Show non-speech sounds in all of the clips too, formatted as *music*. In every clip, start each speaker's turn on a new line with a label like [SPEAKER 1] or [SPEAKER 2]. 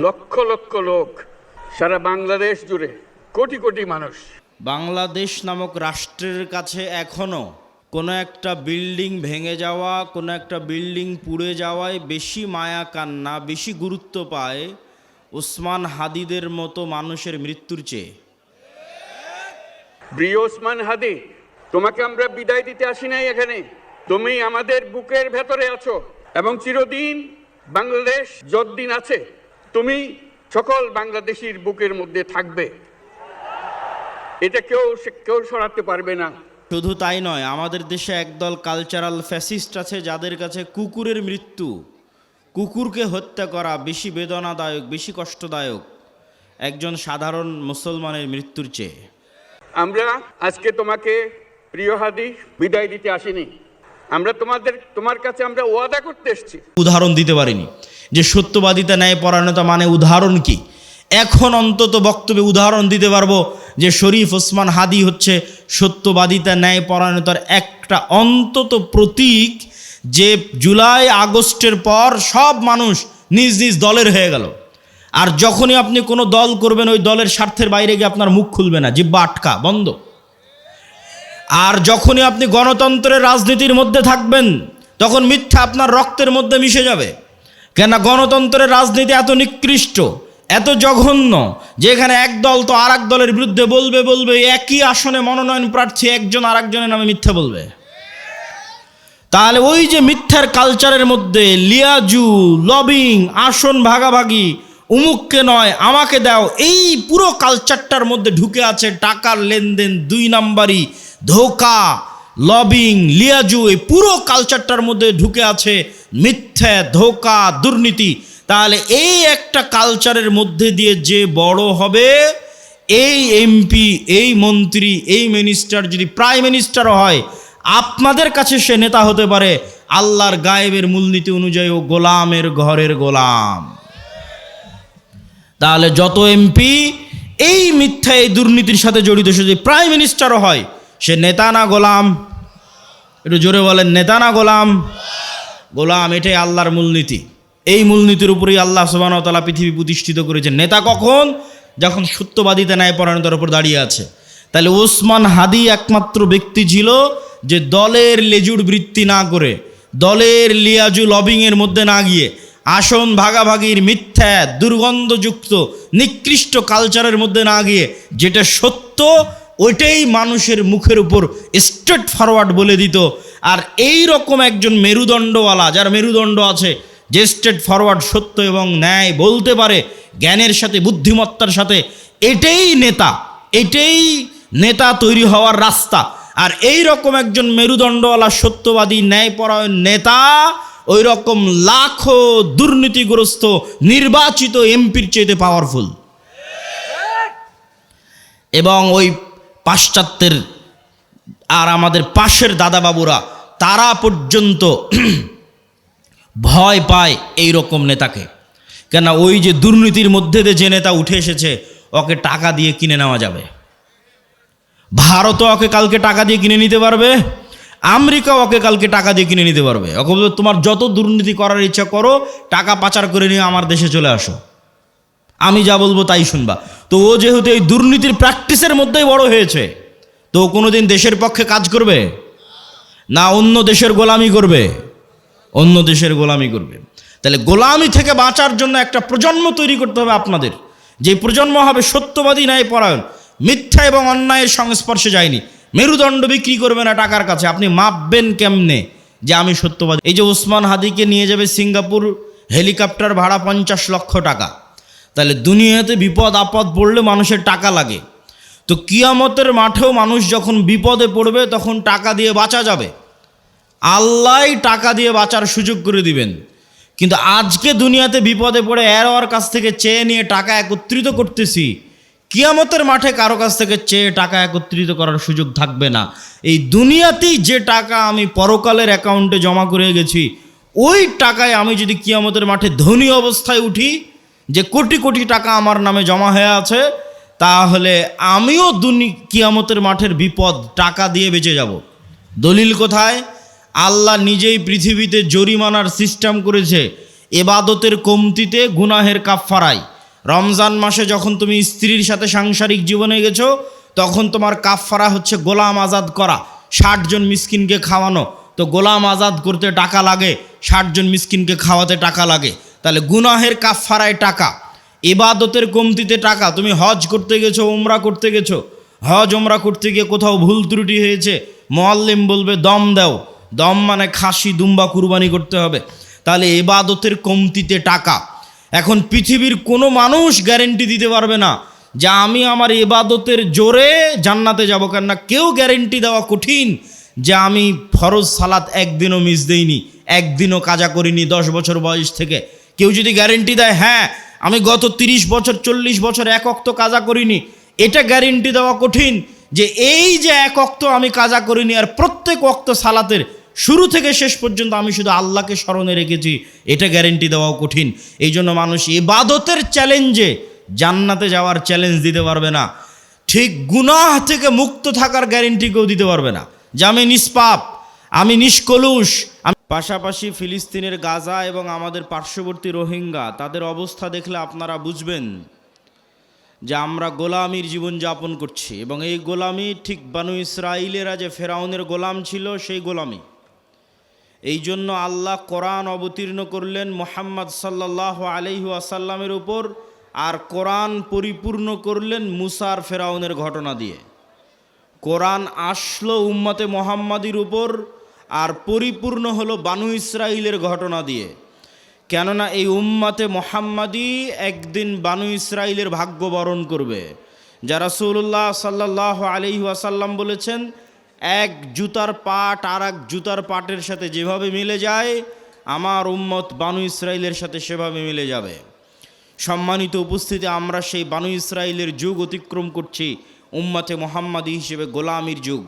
[SPEAKER 1] লক্ষ লক্ষ লোক সারা বাংলাদেশ জুড়ে কোটি কোটি মানুষ।
[SPEAKER 2] বাংলাদেশ নামক রাষ্ট্রের কাছে এখনও কোনো একটা বিল্ডিং ভেঙে যাওয়া কোনো একটা বিল্ডিং পুড়ে যাওয়ায় বেশি মায়া কান্না বেশি গুরুত্ব পায় ওসমান হাদিদের মতো মানুষের মৃত্যুর চেয়ে।
[SPEAKER 1] প্রিয় ওসমান হাদি তোমাকে আমরা বিদায় দিতে আসি নাই এখানে। তুমি আমাদের বুকের ভেতরে আছো এবং চিরদিন বাংলাদেশ যতদিন আছে তুমি সকল বাংলাদেশির বুকের মধ্যে থাকবে। এটা কেউ কেউ সরাতে পারবে না।
[SPEAKER 2] শুধু তাই নয় আমাদের দেশে একদল কালচারাল ফ্যাসিস্ট আছে যাদের কাছে কুকুরের মৃত্যু। কুকুরকে হত্যা করা বেশি বেদনাদায়ক বেশি কষ্টদায়ক একজন সাধারণ মুসলমানের মৃত্যুর চেয়ে।
[SPEAKER 1] আমরা আজকে তোমাকে প্রিয় হাদি বিদায় দিতে আসিনি। আমরা তোমাদের তোমার কাছে আমরা ওয়াদা করতে এসেছি।
[SPEAKER 2] উদাহরণ দিতে পারিনি। যে সত্যবাদিতা ন্যায় পরায়ণতা মানে উদাহরণ কি? এখন অন্তত বক্তব্যে উদাহরণ দিতে পারব যে শরীফ ওসমান হাদি হচ্ছে সত্যবাদিতা ন্যায় পরায়ণতার একটা অন্তত প্রতীক যে জুলাই আগস্টের পর সব মানুষ নিজ নিজ দলের হয়ে গেল। আর যখনই আপনি কোনো দল করবেন, ওই দলের স্বার্থের বাইরে গিয়ে আপনার মুখ খুলবে না, জিব্বা আটকা, বন্ধ। আর যখনই আপনি গণতন্ত্রের রাজনীতির মধ্যে থাকবেন, তখন মিথ্যা আপনার রক্তের মধ্যে মিশে যাবে। কেন গণতন্ত্রের রাজনীতি এত নিকৃষ্ট, এত জঘন্য, যেখানে এক দল তো আর দলের বিরুদ্ধে বলবে বলবে, একই আসনে মনোনয়ন প্রার্থী একজন আর একজনের নামে মিথ্যা বলবে। তাহলে ওই যে মিথ্যার কালচারের মধ্যে লিয়াজু, লবিং, আসন ভাগাভাগি, উমুককে নয়, আমাকে দাও, এই পুরো কালচারটার মধ্যে ঢুকে আছে টাকার লেনদেন দুই নাম্বারই ধোকা। লবিং লিয়াজু এই পুরো কালচারটার মধ্যে ঢুকে আছে মিথ্যা, ধোকা, দুর্নীতি। তাহলে এই একটা কালচারের মধ্যে দিয়ে যে বড় হবে, এই এমপি এই মন্ত্রী, এই মিনিস্টার যদি প্রাইম মিনিস্টারও হয়, আপনাদের কাছে সে নেতা হতে পারে আল্লাহর গায়েবের মূলনীতি অনুযায়ী ও গোলামের ঘরের গোলাম। তাহলে যত এমপি এই মিথ্যা, এই দুর্নীতির সাথে জড়িত সে যদি প্রাইম মিনিস্টারও হয় সে নেতা না গোলাম? একটু জোরে বলেন, নেতা না গোলাম? গোলাম এটাই আল্লাহর মূলনীতি। এই মূলনীতির উপরেই আল্লাহ সুবাহতালা পৃথিবী প্রতিষ্ঠিত করেছেন নেতা কখন? যখন সত্যবাদিতা ন্যায় পরায়ণতার উপর দাঁড়িয়ে আছে। তাহলে ওসমান হাদি একমাত্র ব্যক্তি ছিল যে দলের লেজুর বৃত্তি না করে, দলের লিয়াজু লবিংয়ের মধ্যে না গিয়ে আসন ভাগাভাগির মিথ্যা, দুর্গন্ধযুক্ত, নিকৃষ্ট কালচারের মধ্যে না গিয়ে, যেটা সত্য ওইটাই মানুষের মুখের উপর স্ট্রেট ফরওয়ার্ড বলে দিত। আর এই রকম একজন মেরুদণ্ডওয়ালা, যার মেরুদণ্ড আছে, যে স্ট্রেট ফরওয়ার্ড সত্য এবং ন্যায় বলতে পারে, জ্ঞানের সাথে, বুদ্ধিমত্তার সাথে, এটাই নেতা এটাই নেতা তৈরি হওয়ার রাস্তা। আর এই রকম একজন মেরুদণ্ডওয়ালা, সত্যবাদী, ন্যায়পরায়ণ নেতা ওই রকম লাখো দুর্নীতিগ্রস্ত, নির্বাচিত এমপির চেয়েতে পাওয়ারফুল এবং ওই পাশ্চাত্যের আর আমাদের পাশের দাদাবাবুরা, তারা পর্যন্ত *clears throat* ভয় পায় এই রকম নেতাকে। কেন ওই যে দুর্নীতির মধ্যে যে নেতা উঠে এসেছে, ওকে টাকা দিয়ে কিনে নেওয়া যাবে। ভারতও ওকে কালকে টাকা দিয়ে কিনে নিতে পারবে আমেরিকা ওকে কালকে টাকা দিয়ে কিনে নিতে পারবে। ওকে তোমার যত দুর্নীতি করার ইচ্ছা করো, টাকা পাচার করে নিয়ে আমার দেশে চলে আসো। আমি যা বলব তাই শুনবা। তো ও যেহেতু এই দুর্নীতির প্র্যাকটিসের মধ্যেই বড় হয়েছে, তো ও কোনোদিন দেশের পক্ষে কাজ করবে? না অন্য দেশের গোলামি করবে? অন্য দেশের গোলামি করবে। তাহলে গোলামি থেকে বাঁচার জন্য একটা প্রজন্ম তৈরি করতে হবে আপনাদের। যে প্রজন্ম হবে সত্যবাদী, ন্যায় পরায়ণ। মিথ্যা এবং অন্যায়ের সংস্পর্শে যায়নি। মেরুদণ্ড বিক্রি করবে না টাকার কাছে? আপনি মাপবেন কেমনে যে আমি সত্যবাদী? এই যে ওসমান হাদিকে নিয়ে যাবে সিঙ্গাপুর, হেলিকপ্টার ভাড়া পঞ্চাশ লক্ষ টাকা। তাহলে দুনিয়াতে বিপদ, আপদ পড়লে মানুষের টাকা লাগে। তো কিয়ামতের মাঠেও মানুষ যখন বিপদে পড়বে, তখন টাকা দিয়ে বাঁচা যাবে। আল্লাহ টাকা দিয়ে বাঁচার সুযোগ করে দিবেন। কিন্তু আজকে দুনিয়াতে বিপদে পড়ে এর ওর কাছ থেকে চেয়ে নিয়ে টাকা একত্রিত করতেছি, কিয়ামতের মাঠে কারও কাছ থেকে চেয়ে টাকা একত্রিত করার সুযোগ থাকবে না। এই দুনিয়াতেই যে টাকা আমি পরকালের অ্যাকাউন্টে জমা করে গেছি, ওই টাকায় আমি যদি কিয়ামতের মাঠে ধনী অবস্থায় উঠি যে কোটি কোটি টাকা আমার নামে জমা হয়ে আছে, তাহলে আমিও দুনি কিয়ামতের মাঠের বিপদ টাকা দিয়ে বেঁচে যাব। দলিল কোথায়? আল্লাহ নিজেই পৃথিবীতে জরিমানার সিস্টেম করেছে, এবাদতের কমতিতে গুনাহের কাফফারায়। রমজান মাসে যখন তুমি স্ত্রীর সাথে সাংসারিক জীবনে গেছো, তখন তোমার কাফফারা হচ্ছে গোলাম আজাদ করা, ষাট জন মিসকিনকে খাওয়ানো। তো গোলাম আজাদ করতে টাকা লাগে, ষাট জন মিসকিনকে খাওয়াতে টাকা লাগে। তাহলে গুনাহের কাফফারায় টাকা এবাদতের কমতিতে টাকা, তুমি হজ করতে গেছো, উমরা করতে গেছো, হজ, উমরা করতে গিয়ে কোথাও ভুল ত্রুটি হয়েছে, মোয়াল্লিম বলবে, দম দাও। দম মানে খাসি, দুম্বা কুরবানি করতে হবে। তাহলে এবাদতের কমতিতে টাকা। এখন পৃথিবীর কোনো মানুষ গ্যারেন্টি দিতে পারবে না যে আমি আমার এবাদতের জোরে জান্নাতে যাব। কেননা কেউ গ্যারেন্টি দেওয়া কঠিন যে আমি ফরজ সালাত একদিনও মিস দেইনি, একদিনও কাজা করিনি, দশ বছর বয়স থেকে। কেউ যদি গ্যারেন্টি দেয় হ্যাঁ আমি গত তিরিশ বছর, চল্লিশ বছর এক অক্ত কাজা করিনি। এটা গ্যারেন্টি দেওয়া কঠিন যে এই যে এক অক্ত আমি কাজা করিনি আর প্রত্যেক অক্ত সালাতের শুরু থেকে শেষ পর্যন্ত আমি শুধু আল্লাহকে স্মরণে রেখেছি, এটা গ্যারেন্টি দেওয়াও কঠিন। এই জন্য মানুষ ইবাদতের চ্যালেঞ্জে জান্নাতে যাওয়ার চ্যালেঞ্জ দিতে পারবে না। ঠিক গুনাহ থেকে মুক্ত থাকার গ্যারেন্টি কেউ দিতে পারবে না। যে আমি নিষ্পাপ, আমি নিষ্কলুষ, আমি পাশাপাশি ফিলিস্তিনের গাজা এবং আমাদের পার্শ্ববর্তী রোহিঙ্গা, তাদের অবস্থা দেখলে আপনারা বুঝবেন যে আমরা গোলামির জীবন যাপন করছি এবং এই গোলামি ঠিক বানু ইসরায়েলেরা যে ফেরাউনের গোলাম ছিল, সেই গোলামি। এই জন্য আল্লাহ কোরআন অবতীর্ণ করলেন মোহাম্মদ সাল্লাহ আলহি আসাল্লামের উপর আর কোরআন পরিপূর্ণ করলেন মুসার ফেরাউনের ঘটনা দিয়ে। কোরআন আসলো উম্মতে মোহাম্মদীর উপর আর পরিপূর্ণ হলো বানু ইসরায়েলের ঘটনা দিয়ে। কেননা এই উম্মাতে মোহাম্মদী একদিন বানু ইসরায়েলের ভাগ্য বরণ করবে। যারা রসুল্লাহ সাল্লাহ আলি ওয়াসাল্লাম বলেছেন, এক জুতার পাট আর এক জুতার পাটের সাথে যেভাবে মিলে যায়, আমার উম্মত বানু ইসরায়েলের সাথে সেভাবে মিলে যাবে। সম্মানিত উপস্থিতি, আমরা সেই বানু ইসরায়েলের যুগ অতিক্রম করছি, উম্মাতে মোহাম্মদী হিসেবে গোলামির যুগ।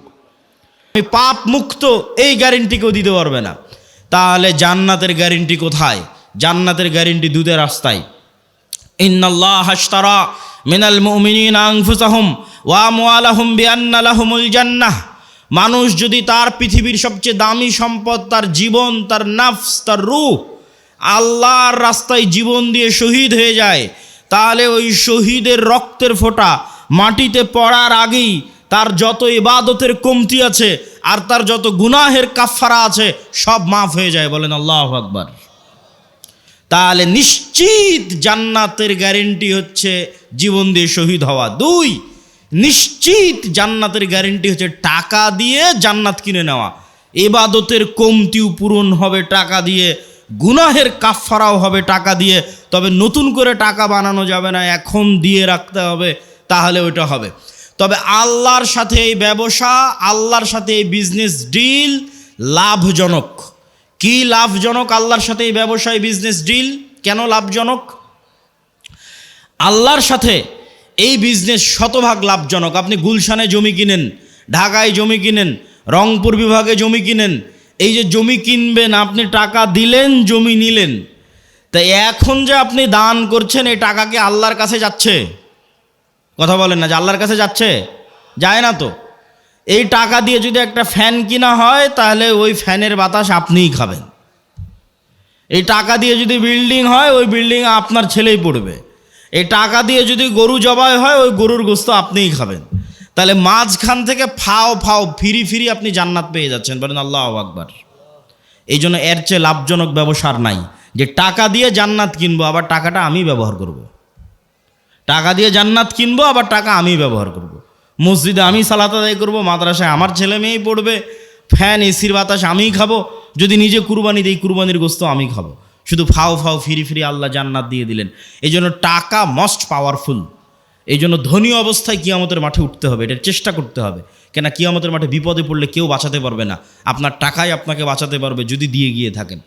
[SPEAKER 2] আমি পাপ মুক্ত, এই গ্যারেন্টি কেউ দিতে পারবে না। তাহলে জান্নাতের গ্যারেন্টি কোথায়? জান্নাতের গ্যারেন্টি দুধের রাস্তায়। ইন্নাল্লাহ হাশতারা মিনাল মুমিনিনা আনফুসাহুম ওয়া আমওয়ালাহুম বিআন্না লাহুমুল জান্নাহ। মানুষ যদি তার পৃথিবীর সবচেয়ে দামি সম্পদ, তার জীবন, তার নাফস, তার রূহ আল্লাহর রাস্তায় জীবন দিয়ে শহীদ হয়ে যায়, তাহলে ওই শহীদের রক্তের ফোঁটা মাটিতে পড়ার আগেই তার যত ইবাদতের কমতি আছে আর তার যত গুনাহের কাফারা আছে, সব মাফ হয়ে যায় বলেন আল্লাহ আকবার। তাহলে নিশ্চিত জান্নাতের গ্যারেন্টি হচ্ছে জীবন দিয়ে শহীদ হওয়া। দুই, নিশ্চিত জান্নাতের গ্যারেন্টি হচ্ছে টাকা দিয়ে জান্নাত কিনে নেওয়া। এবাদতের কমতিও পূরণ হবে টাকা দিয়ে, গুনাহের কাফারাও হবে টাকা দিয়ে, তবে নতুন করে টাকা বানানো যাবে না, এখন দিয়ে রাখতে হবে, তাহলে ওইটা হবে। তবে আল্লাহর সাথে এই ব্যবসা, আল্লাহর সাথে এই বিজনেস ডিল লাভজনক। কি লাভজনক আল্লাহর সাথে এই ব্যবসায় বিজনেস ডিল কেন লাভজনক? আল্লাহর সাথে এই বিজনেস শতভাগ লাভজনক। আপনি গুলশানে জমি কিনেন, ঢাকায় জমি কিনেন, রংপুর বিভাগে জমি কিনেন, এই যে জমি কিনবেন, আপনি টাকা দিলেন, জমি নিলেন। তাই এখন যে আপনি দান করছেন, এই টাকা কি আল্লাহর কাছে যাচ্ছে? কথা বলেন না, যে আল্লাহর কাছে যাচ্ছে? যায় না তো। এই টাকা দিয়ে যদি একটা ফ্যান কিনা হয়, তাহলে ওই ফ্যানের বাতাস আপনিই খাবেন। এই টাকা দিয়ে যদি বিল্ডিং হয়, ওই বিল্ডিং আপনার ছেলেই পড়বে। এই টাকা দিয়ে যদি গরু জবাই হয়, ওই গরুর গোস্ত আপনিই খাবেন। তাহলে মাঝখান থেকে ফাও ফাও, ফিরি ফিরি আপনি জান্নাত পেয়ে যাচ্ছেন। বলেন আল্লাহ আকবার। এই জন্য এর চেয়ে লাভজনক ব্যবসার নাই। যে টাকা দিয়ে জান্নাত কিনবো, আবার টাকাটা আমি ব্যবহার করব। টাকা দিয়ে জান্নাত কিনবো, আবার টাকা আমি ব্যবহার করব। মসজিদে আমি সালাত আদায় করব, মাদ্রাসায় আমার ছেলে মেয়েই পড়বে, ফ্যান, এসির বাতাস আমিই খাব, যদি নিজে কুরবানি দিই, কুরবানির গোস্ত আমি খাব। শুধু ফাও ফাও ফিরি ফিরি আল্লাহ জান্নাত দিয়ে দিলেন। এই জন্য টাকা মস্ট পাওয়ারফুল এই জন্য ধনী অবস্থায় কিয়ামতের মাঠে উঠতে হবে, এটার চেষ্টা করতে হবে। কেন কিয়ামতের মাঠে বিপদে পড়লে কেউ বাঁচাতে পারবে না। আপনার টাকাই আপনাকে বাঁচাতে পারবে যদি দিয়ে গিয়ে থাকেন।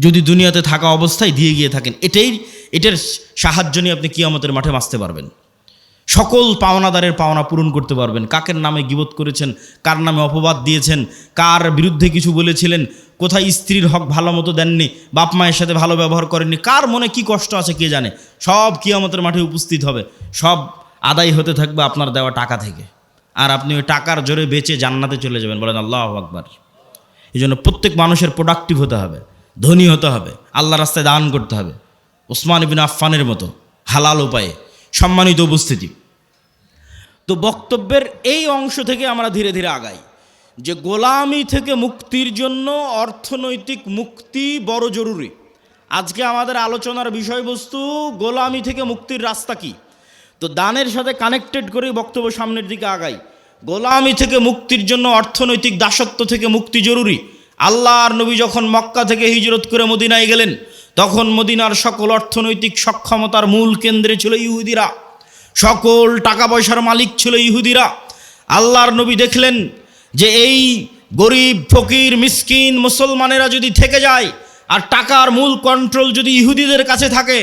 [SPEAKER 2] যদি দুনিয়াতে থাকা অবস্থায় দিয়ে গিয়ে থাকেন, এটাই, এটার সাহায্য নিয়ে আপনি কিয়ামতের মাঠে বাঁচতে পারবেন। সকল পাওনাদারের পাওনা পূরণ করতে পারবেন। কাকের নামে গিবত করেছেন, কার নামে অপবাদ দিয়েছেন, কার বিরুদ্ধে কিছু বলেছিলেন, কোথায় স্ত্রীর হক ভালো মতো দেননি, বাপ মায়ের সাথে ভালো ব্যবহার করেননি, কার মনে কি কষ্ট আছে কে জানে? সব কিয়ামতের মাঠে উপস্থিত হবে। সব আদায় হতে থাকবে আপনার দেওয়া টাকা থেকে। আর আপনি ওই টাকার জোরে বেঁচে জান্নাতে চলে যাবেন। বলেন আল্লাহ আকবার। এই জন্য প্রত্যেক মানুষের প্রোডাক্টিভ হতে হবে। ধনী হতে হবে আল্লাহ রাস্তায় দান করতে হবে। ওসমান বিন আফফানের মতো হালাল উপায়ে সম্মানিত উপস্থিতি। তো বক্তব্যের এই অংশ থেকে আমরা ধীরে ধীরে আগাই যে গোলামি থেকে মুক্তির জন্য অর্থনৈতিক মুক্তি বড় জরুরি। আজকে আমাদের আলোচনার বিষয়বস্তু গোলামি থেকে মুক্তির রাস্তা কি? তো দানের সাথে কানেক্টেড করে বক্তব্য সামনের দিকে আগাই। গোলামি থেকে মুক্তির জন্য অর্থনৈতিক দাসত্ব থেকে মুক্তি জরুরি। আল্লাহর নবী যখন মক্কা থেকে হিজরত করে মদিনায় গেলেন, তখন মদিনার সকল অর্থনৈতিক সক্ষমতার মূল কেন্দ্রে ছিল ইহুদিরা। সকল টাকা পয়সার মালিক ছিল ইহুদিরা। আল্লাহর নবী দেখলেন যে এই গরিব, ফকির, মিসকিন, মুসলমানেরা যদি থেকে যায়, আর টাকার মূল কন্ট্রোল যদি ইহুদিদের কাছে থাকে,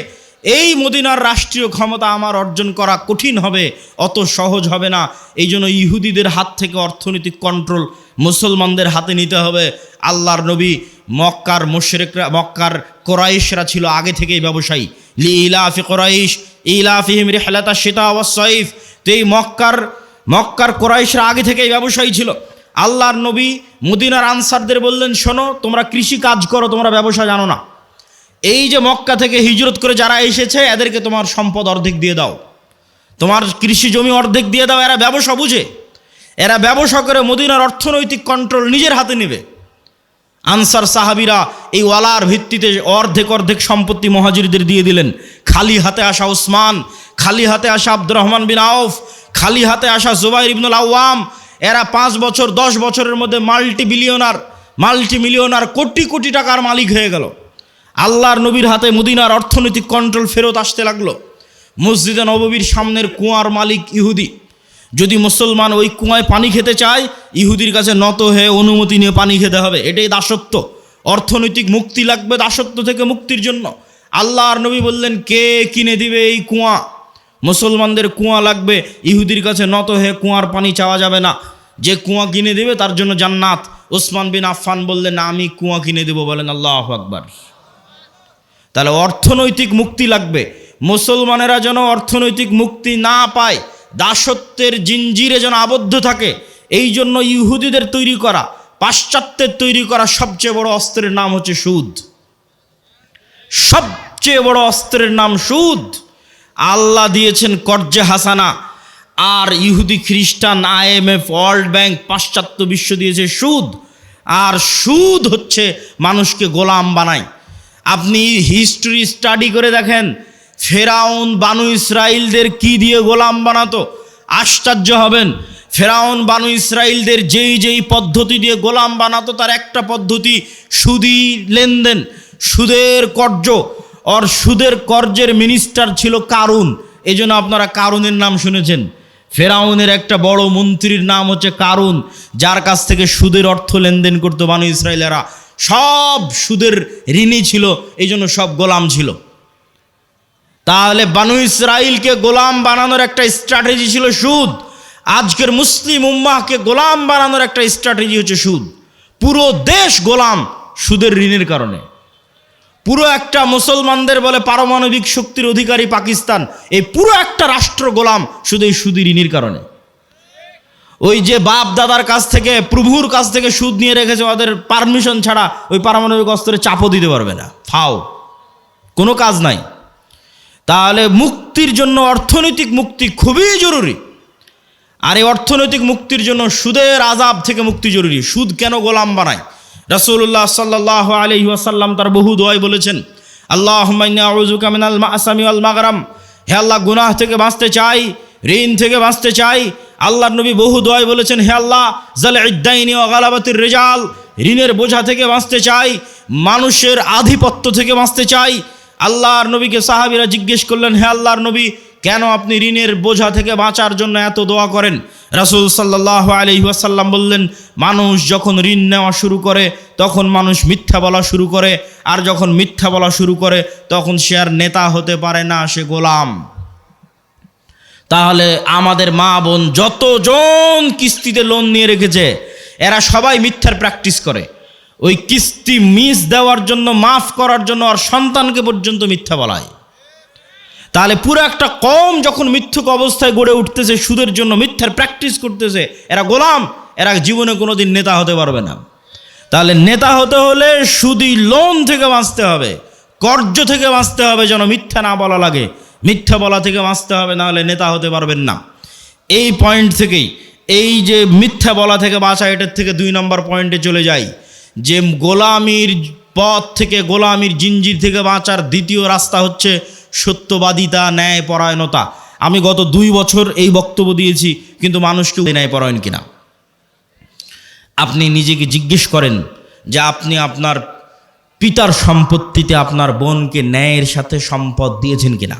[SPEAKER 2] এই মদিনার রাষ্ট্রীয় ক্ষমতা আমার অর্জন করা কঠিন হবে, অত সহজ হবে না। এই জন্য ইহুদিদের হাত থেকে অর্থনৈতিক কন্ট্রোল মুসলমানদের হাতে নিতে হবে। আল্লাহর নবী মক্কার মুশরেকরা, মক্কার কোরাইশরা ছিল আগে থেকেই ব্যবসায়ী। লি ইলাফি কোরাইশ, ইলাফিহিম রিহলাতা শীতা ওয়াসসাইফ তো এই মক্কার মক্কার কোরাইশরা আগে থেকেই ব্যবসায়ী ছিল। আল্লাহর নবী মদিনার আনসারদের বললেন, শোনো, তোমরা কৃষি কাজ করো, তোমরা ব্যবসা জানো না। এই যে মক্কা থেকে হিজরত করে যারা এসেছে, এদেরকে তোমার সম্পদ অর্ধেক দিয়ে দাও। তোমার কৃষি জমি অর্ধেক দিয়ে দাও, এরা ব্যবসা বুঝে। এরা ব্যবসা করে মদিনার অর্থনৈতিক কন্ট্রোল নিজের হাতে নেবে। আনসার সাহাবিরা এই ওয়ালার ভিত্তিতে অর্ধেক অর্ধেক সম্পত্তি মহাজিরদের দিয়ে দিলেন। খালি হাতে আসা ওসমান, খালি হাতে আসা আব্দুর রহমান বিন আউফ, খালি হাতে আসা জুবাইর ইবনুল আওয়াম এরা পাঁচ বছর, দশ বছরের মধ্যে multi billionaire multi millionaire crore crore টাকার মালিক হয়ে গেল। আল্লাহর নবীর হাতে মদিনার অর্থনৈতিক কন্ট্রোল ফেরত আসতে লাগল। মসজিদে নববীর সামনের কুয়ার মালিক ইহুদি। যদি মুসলমান ওই কুয়ায় পানি খেতে চায়, ইহুদির কাছে নত হয়ে অনুমতি নিয়ে পানি খেতে হবে। এটাই দাসত্ব। অর্থনৈতিক মুক্তি লাগবে দাসত্ব থেকে মুক্তির জন্য। আল্লাহর নবী বললেন, কে কিনে দিবে এই কুয়া? মুসলমানদের কুয়া লাগবে, ইহুদির কাছে নত হয়ে কুয়ার পানি চাওয়া যাবে না। যে কুয়া কিনে দেবে, তার জন্য জান্নাত। ওসমান বিন আফফান বললেন, আমি কুয়া কিনে দেবো। বলেন, আল্লাহ আকবার। তাহলে অর্থনৈতিক মুক্তি লাগবে। মুসলমানেরা যেন অর্থনৈতিক মুক্তি না পায় দাসত্বের জিঞ্জিরে যেন আবদ্ধ থাকে এই জন্য ইহুদিদের তৈরি করা, পাশ্চাত্যের তৈরি করা সবচেয়ে বড় অস্ত্রের নাম হচ্ছে সুদ। সবচেয়ে বড় অস্ত্রের নাম সুদ। আল্লাহ দিয়েছেন কর্জে হাসানা, আর ইহুদি খ্রিস্টান, আইএমএফ, ওয়ার্ল্ড ব্যাংক, পাশ্চাত্য বিশ্ব দিয়েছে সুদ। আর সুদ হচ্ছে মানুষকে গোলাম বানায়। আপনি হিস্ট্রি স্টাডি করে দেখেন ফেরাউন বানু ইসরাইলদের কি দিয়ে গোলাম বানাতো? আশ্চর্য হবেন। ফেরাউন বানু ইসরাইলদের যেই যেই পদ্ধতি দিয়ে গোলাম বানাতো, তার একটা পদ্ধতি, সুদি লেনদেন। সুদের কর্য। আর সুদের কর্জের মিনিস্টার ছিল কারুন। এই জন্য আপনারা কারুনের নাম শুনেছেন। ফেরাউনের একটা বড় মন্ত্রীর নাম হচ্ছে কারুন, যার কাছ থেকে সুদের অর্থ লেনদেন করতো বানু ইসরায়েলেরা সব সুদের ঋণী ছিল এই জন্য সব গোলাম ছিল। তাহলে বানু ইসরাইলকে গোলাম বানানোর একটা স্ট্র্যাটেজি ছিল সুদ। আজকের মুসলিম উম্মাহকে গোলাম বানানোর একটা স্ট্র্যাটেজি হচ্ছে সুদ। পুরো দেশ গোলাম সুদের ঋণের কারণে। পুরো একটা মুসলমানদের বলে পারমাণবিক শক্তির অধিকারী পাকিস্তান, এই পুরো একটা রাষ্ট্র গোলাম শুধু এই সুদি ঋণের কারণে। ওই যে বাপ দাদার কাছ থেকে, প্রভুর কাছ থেকে সুদ নিয়ে রেখেছে, ওদের পারমিশন ছাড়া ওই পারমাণবিক অস্ত্রে চাপও দিতে পারবে না। ফাও। কোনো কাজ নাই। তাহলে মুক্তির জন্য অর্থনৈতিক মুক্তি খুবই জরুরি। আর এই অর্থনৈতিক মুক্তির জন্য সুদের আজাব থেকে মুক্তি জরুরি। সুদ কেন গোলাম বানায়? রাসূলুল্লাহ সাল্লাহ আলহি আসাল্লাম তার বহু দোয়াই বলেছেন আল্লাহ মাসামি আল মাগরাম। হে আল্লাহ, গুনাহ থেকে বাঁচতে চাই, ঋণ থেকে বাঁচতে চাই। আল্লাহর নবী বহু দোয়াই বলেছেন, হে আল্লাহ জাল ইদ্দাইনি ও রেজাল, ঋণের বোঝা থেকে বাঁচতে চাই, মানুষের আধিপত্য থেকে বাঁচতে চাই। আল্লাহর নবীকে সাহাবিরা জিজ্ঞেস করলেন, হে আল্লাহর নবী, কেন আপনি ঋণের বোঝা থেকে বাঁচার জন্য এত দোয়া করেন? রাসুল সাল্লাহ আলহিহাসাল্লাম বললেন, মানুষ যখন ঋণ নেওয়া শুরু করে, তখন মানুষ মিথ্যা বলা শুরু করে, আর যখন মিথ্যা বলা শুরু করে, তখন সে আর নেতা হতে পারে না, সে গোলাম। তাহলে আমাদের মা বোন যতজন কিস্তিতে লোন নিয়ে রেখেছে, এরা সবাই মিথ্যার প্র্যাকটিস করে। ওই কিস্তি মিস দেওয়ার জন্য, মাফ করার জন্য আর সন্তানকে পর্যন্ত মিথ্যা বলায়। তাহলে পুরো একটা কম যখন মিথ্যুক অবস্থায় গড়ে উঠতেছে, সুদের জন্য মিথ্যার প্র্যাকটিস করতেছে, এরা গোলাম, এরা জীবনে কোনো দিন নেতা হতে পারবে না। তাহলে নেতা হতে হলে সুদি লোন থেকে বাঁচতে হবে কর্য থেকে বাঁচতে হবে যেন মিথ্যা না বলা লাগে। মিথ্যা বলা থেকে বাঁচতে হবে নাহলে নেতা হতে পারবেন না। এই পয়েন্ট থেকেই, এই যে মিথ্যা বলা থেকে বাঁচা, এটার থেকে দুই নম্বর পয়েন্টে চলে যাই। যে গোলামির পথ থেকে, গোলামির জিঞ্জির থেকে বাঁচার দ্বিতীয় রাস্তা হচ্ছে সত্যবাদিতা ন্যায় পরায়ণতা আমি গত দুই বছর এই বক্তব্য দিয়েছি, কিন্তু মানুষকে ন্যায় পরায়ণ কিনা? আপনি নিজেকে জিজ্ঞেস করেন যে আপনি আপনার পিতার সম্পত্তিতে আপনার বোনকে ন্যায়ের সাথে সম্পদ দিয়েছেন কিনা?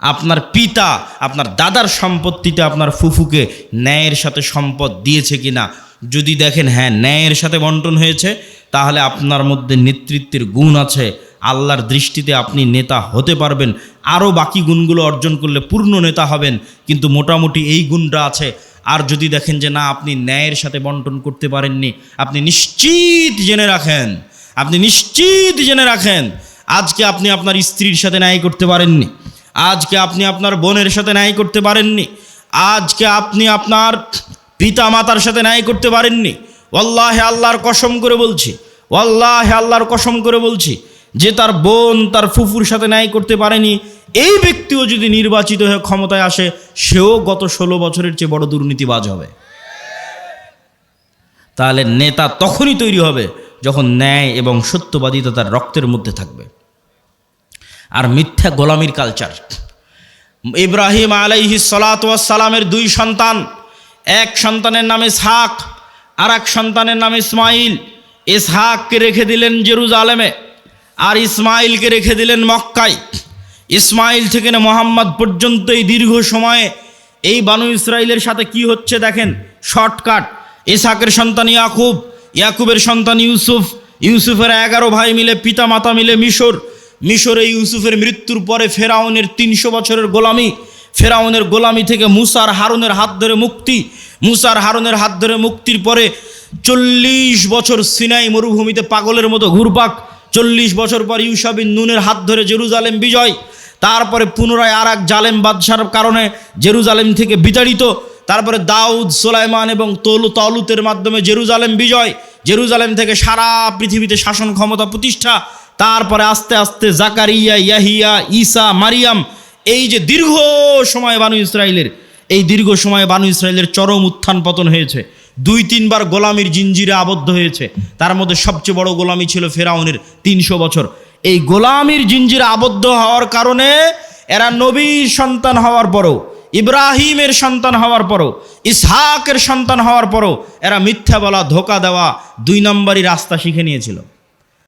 [SPEAKER 2] আপনার পিতা, আপনার দাদার সম্পত্তিতে আপনার ফুফুকে ন্যায়ের সাথে সম্পদ দিয়েছে কিনা? যদি দেখেন হ্যাঁ ন্যায়ের সাথে বন্টন হয়েছে, তাহলে আপনার মধ্যে নেতৃত্বের গুণ আছে। আল্লাহর দৃষ্টিতে আপনি নেতা হতে পারবেন। আরও বাকি গুণগুলো অর্জন করলে পূর্ণ নেতা হবেন, কিন্তু মোটামুটি এই গুণটা আছে। আর যদি দেখেন যে না, আপনি ন্যায়ের সাথে বন্টন করতে পারেননি, আপনি নিশ্চিত জেনে রাখেন, আপনি নিশ্চিত জেনে রাখেন, আজকে আপনি আপনার স্ত্রীর সাথে ন্যায় করতে পারেননি। আজকে আপনি আপনার বোনের সাথে ন্যায় করতে পারেননি। আজকে আপনি আপনার পিতা মাতার সাথে ন্যায় করতে পারেননি। ওয়াল্লাহে আল্লাহর কসম করে বলছি, ওয়াল্লাহে আল্লাহর কসম করে বলছি, যে তার বোন তার ফুফুর সাথে ন্যায় করতে পারেনি, এই ব্যক্তিও যদি নির্বাচিত হয়ে ক্ষমতায় আসে, সেও গত ষোলো বছরের চেয়ে বড় দুর্নীতিবাজ হবে। তাহলে নেতা তখনই তৈরি হবে যখন ন্যায় এবং সত্যবাদিতা তার রক্তের মধ্যে থাকবে। আর মিথ্যা গোলামির কালচার ইব্রাহিম আলাইহি সালামের দুই সন্তান, এক সন্তানের নাম ইসহাক আর এক সন্তানের নাম ইসমাইল। ইসহাককে রেখে দিলেন জেরুজালেমে, আর ইসমাইলকে রেখে দিলেন মক্কায়। ইসমাইল থেকে না মোহাম্মদ পর্যন্ত এই দীর্ঘ সময়ে এই বানু ইসরায়েলের সাথে কি হচ্ছে দেখেন? শর্টকাট। ইসহাকের সন্তান ইয়াকুব, ইয়াকুবের সন্তান ইউসুফ, ইউসুফের এগারো ভাই মিলে পিতা মাতা মিলে মিশর। মিশরে ইউসুফের মৃত্যুর পরে ফেরাউনের তিনশো বছরের গোলামি, ফেরাউনের গোলামি থেকে মুসার হারুনের হাত ধরে মুক্তি, মুসার হারুনের হাত ধরে মুক্তির পরে চল্লিশ বছর সিনাই মরুভূমিতে পাগলের মতো ঘুরপাক, চল্লিশ বছর পর ইউসাবিন নুনের হাত ধরে জেরুজালেম বিজয়, তারপরে পুনরায় আর এক জালেম বাদশার কারণে জেরুজালেম থেকে বিতাড়িত, তারপরে দাউদ, সোলাইমান এবং তলু, তলুতের মাধ্যমে জেরুজালেম বিজয়, জেরুজালেম থেকে সারা পৃথিবীতে শাসন ক্ষমতা প্রতিষ্ঠা তারপরে আস্তে আস্তে জাকারিয়া, ইয়াহিয়া, ঈসা, মারিয়াম, এই যে দীর্ঘ সময় বানু ইসরায়েলের এই দীর্ঘ সময় বানু ইসরায়েলের চরম উত্থান পতন হয়েছে। দুই, তিনবার গোলামির জিঞ্জিরে আবদ্ধ হয়েছে। তার মধ্যে সবচেয়ে বড় গোলামি ছিল ফেরাউনের তিনশো বছর। এই গোলামির জিঞ্জিরে আবদ্ধ হওয়ার কারণে এরা নবীর সন্তান হওয়ার পরও, ইব্রাহিমের সন্তান হওয়ার পরও, ইসহাকের সন্তান হওয়ার পরও এরা মিথ্যা বলা, ধোকা দেওয়া দুই নম্বরই রাস্তা শিখে নিয়েছিল।